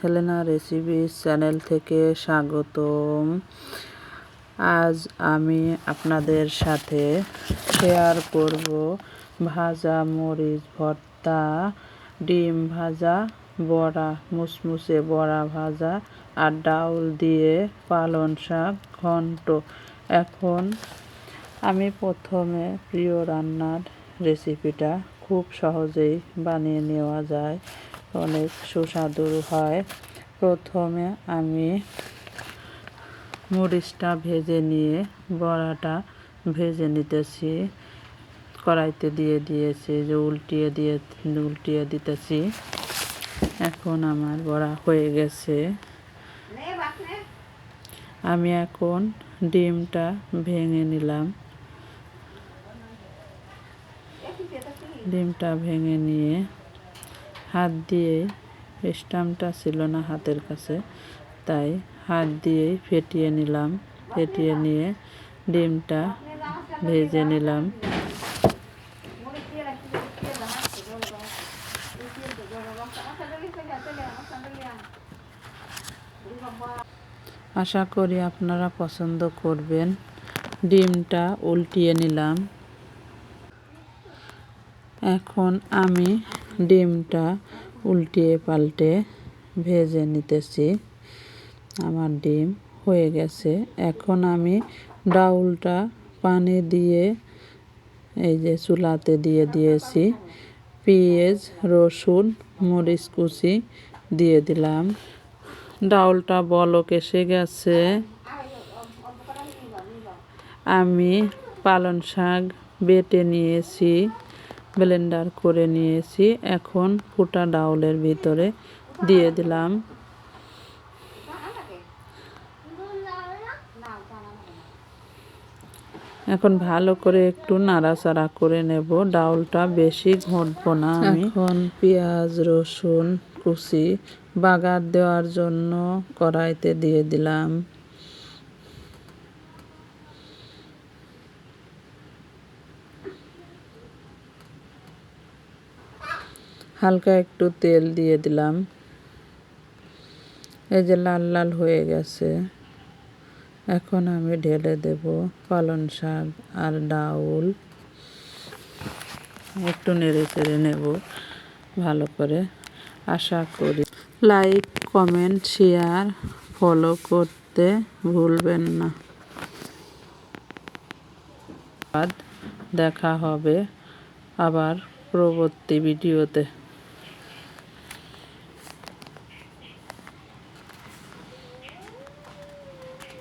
Helena recipes channel থেকে স্বাগতম। আজ আমি আপনাদের সাথে শেয়ার করব ভাজা মরিচ ভর্তা, ডিম ভাজা, বড়া, মুসমুসে বড়া ভাজা আর ডাউল দিয়ে পালন শাক ঘন্ট। এখন আমি প্রথমে প্রিয় রান্নার রেসিপিটা খুব সহজেই বানিয়ে নেওয়া যায়। অনেক সুস্বাদু হয়। প্রথমে আমি মরিচটা ভেজে নিয়ে বড়াটা ভেজে নিতেছি। কড়াইতে দিয়ে দিয়েছি, যে উল্টিয়ে দিয়ে, উল্টিয়ে দিতেছি। এখন আমার বড়া হয়ে গেছে। আমি এখন ডিমটা ভেঙে নিলাম। ডিমটা ভেঙে নিয়ে হাত দিয়ে স্টামটা ছিল না হাতের কাছে, তাই হাত দিয়েই ফেটিয়ে নিলাম, ফেটিয়ে নিয়ে ডিমটা ভেজে নিলাম। আশা করি আপনারা পছন্দ করবেন। ডিমটা উল্টিয়ে নিলাম। এখন আমি ডিমটা উল্টিয়ে পাল্টে ভেজে নিতেছি। আমার ডিম হয়ে গেছে। এখন আমি ডাউলটা পানি দিয়ে, এই যে চুলাতে দিয়ে দিয়েছি, পেঁয়াজ, রসুন, মরিচ কুচি দিয়ে দিলাম। ডাউলটা বলক এসে গেছে। আমি পালন শাক বেটে নিয়েছি। ব্লেন্ডার করে নিয়েছি। এখন ফুটা ডাউলের ভিতরে দিয়ে দিলাম। এখন ভালো করে একটু নাড়াচাড়া করে নেব। ডাউলটা বেশি ঘটব না আমি। এখন পেঁয়াজ, রসুন কুচি বাগার দেওয়ার জন্য কড়াইতে দিয়ে দিলাম। হালকা একটু তেল দিয়ে দিলাম। এই যে লাল লাল হয়ে গেছে। এখন আমি ঢেলে দেব পালন শাক আর ডাউল। একটু নেড়ে চেড়ে নেব ভালো করে। আশা করি লাইক, কমেন্ট, শেয়ার, ফলো করতে ভুলবেন না। দেখা হবে আবার পরবর্তী ভিডিওতে।